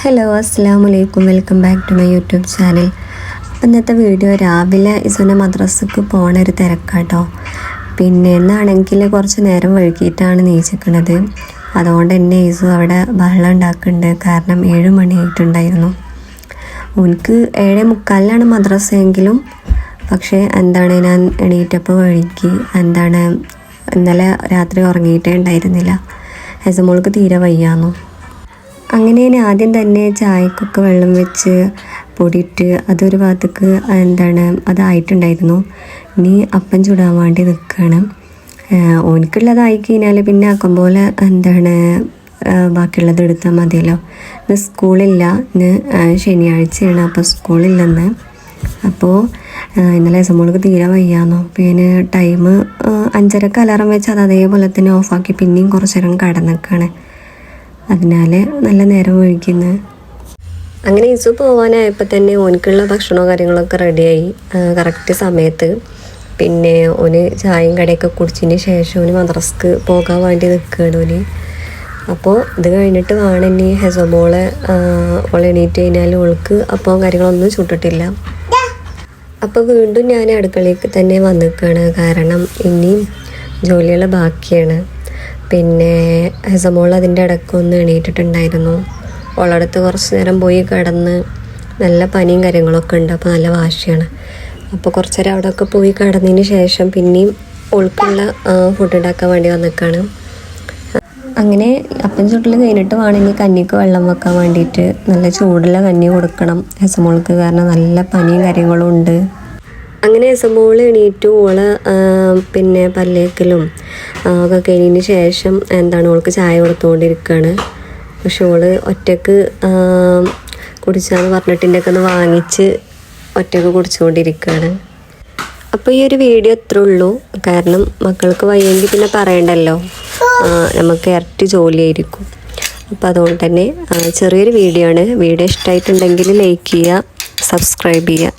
Hello അസ്സാം വലൈക്കും welcome back to my YouTube channel ഇന്നത്തെ വീഡിയോ രാവിലെ ഇസുന മദ്രസക്ക് പോണ ഒരു തിരക്കാട്ടോ. പിന്നെ ഇന്നാണെങ്കിൽ കുറച്ച് നേരം വഴുകിയിട്ടാണ് നീച്ചിക്കണത്. അതുകൊണ്ട് തന്നെ ഇസു അവിടെ ബഹളം ഉണ്ടാക്കുന്നുണ്ട് കാരണം ഏഴ് മണിയായിട്ടുണ്ടായിരുന്നു. എനിക്ക് ഏഴേ മുക്കാലിലാണ് മദ്രസ എങ്കിലും പക്ഷേ എന്താണ് ഞാൻ എണീറ്റപ്പോൾ വഴുകി എന്താണ് ഇന്നലെ രാത്രി ഉറങ്ങിയിട്ടേ ഉണ്ടായിരുന്നില്ല. ഹെസമോൾക്ക് തീരെ വയ്യാന്നു? അങ്ങനെ ഞാൻ ആദ്യം തന്നെ ചായക്കൊക്കെ വെള്ളം വെച്ച് പൊടിയിട്ട് അതൊരു ഭാഗത്തേക്ക് എന്താണ് അതായിട്ടുണ്ടായിരുന്നു ഇനി അപ്പം ചുടാൻ വേണ്ടി നിൽക്കുകയാണ്. ഓനിക്കുള്ളതായി കഴിഞ്ഞാൽ പിന്നെ ആക്കും പോലെ എന്താണ് ബാക്കിയുള്ളത് എടുത്താൽ മതിയല്ലോ. ഇന്ന് സ്കൂളില്ല. ഇന്ന് ശനിയാഴ്ചയാണ് അപ്പോൾ സ്കൂളില്ലെന്ന്. അപ്പോൾ ഇന്നലെ സമോൾക്ക് തീരെ വയ്യാന്നോ. പിന്നെ ടൈം അഞ്ചരക്ക് അലാറം വെച്ച് അത് അതേപോലെ തന്നെ ഓഫാക്കി. പിന്നെയും കുറച്ച് നേരം കടന്നേക്കാണ് അതിനാൽ നല്ല നേരം ഒഴിക്കുന്നത് അങ്ങനെ ഇസു പോവാനായപ്പോൾ തന്നെ ഓനിക്കുള്ള ഭക്ഷണവും കാര്യങ്ങളൊക്കെ റെഡിയായി. കറക്റ്റ് സമയത്ത്. പിന്നെ ഓന് ചായയും കടയൊക്കെ കുടിച്ചതിന് ശേഷം ഓന് മദ്രസ്ക്ക് പോകാൻ വേണ്ടി നിൽക്കുകയാണ് ഓന്. അപ്പോൾ ഇത് കഴിഞ്ഞിട്ട് വേണം ഇനി ഹെസമോളെ ഓൾ എണീറ്റ് കഴിഞ്ഞാൽ ഓൾക്ക് അപ്പോൾ കാര്യങ്ങളൊന്നും ചുട്ടിട്ടില്ല. അപ്പോൾ വീണ്ടും ഞാൻ അടുക്കളയ്ക്ക് തന്നെ വന്നിക്കാണ്. കാരണം ഇനിയും ജോലികൾ ബാക്കിയാണ്. പിന്നെ ഹെസമോൾ അതിന്റെ ഇടയ്ക്കൊന്ന് എണീറ്റിട്ടുണ്ടായിരുന്നു. ഓളടുത്ത് കുറച്ച് നേരം പോയി കിടന്ന് നല്ല പനിയും കാര്യങ്ങളൊക്കെ ഉണ്ട് അപ്പോൾ നല്ല വാശിയാണ്. അപ്പോൾ കുറച്ച് നേരം അവിടെയൊക്കെ പോയി കിടന്നതിന് ശേഷം പിന്നെയും ഉൾക്കുള്ള ഫുഡ് ഉണ്ടാക്കാൻ വേണ്ടി വന്നിക്കാണ്. അങ്ങനെ അപ്പം ചുട്ടിൽ കഴിഞ്ഞിട്ട് വേണമെങ്കിൽ കഞ്ഞിക്ക് വെള്ളം വെക്കാൻ വേണ്ടിയിട്ട്. നല്ല ചൂടുള്ള കഞ്ഞി കൊടുക്കണം ഹെസമോൾക്ക് കാരണം നല്ല പനിയും കാര്യങ്ങളും ഉണ്ട്. അങ്ങനെ ഹെസമോൾ എണീറ്റു. ഓൾ പിന്നെ പല്ലേക്കലും ഒക്കെ കഴിഞ്ഞതിന് ശേഷം എന്താണ് ഓൾക്ക് ചായ കൊടുത്തുകൊണ്ടിരിക്കുകയാണ് പക്ഷെ ഓൾ ഒറ്റയ്ക്ക് കുടിച്ചാന്ന് പറഞ്ഞിട്ടിന്റെ ഒക്കെ ഒന്ന് വാങ്ങിച്ച് ഒറ്റയ്ക്ക് കുടിച്ചുകൊണ്ടിരിക്കുകയാണ് അപ്പോൾ ഈ ഒരു വീഡിയോ ഇത്രേ ഉള്ളൂ. കാരണം മക്കൾക്ക് വയ്യെങ്കിൽ പിന്നെ പറയണ്ടല്ലോ. നമുക്ക് ഇരട്ടി ജോലിയായിരിക്കും. അപ്പോൾ അതുകൊണ്ട് തന്നെ ചെറിയൊരു വീഡിയോ ആണ്. വീഡിയോ ഇഷ്ടമായിട്ടുണ്ടെങ്കിൽ ലൈക്ക് ചെയ്യുക സബ്സ്ക്രൈബ് ചെയ്യുക.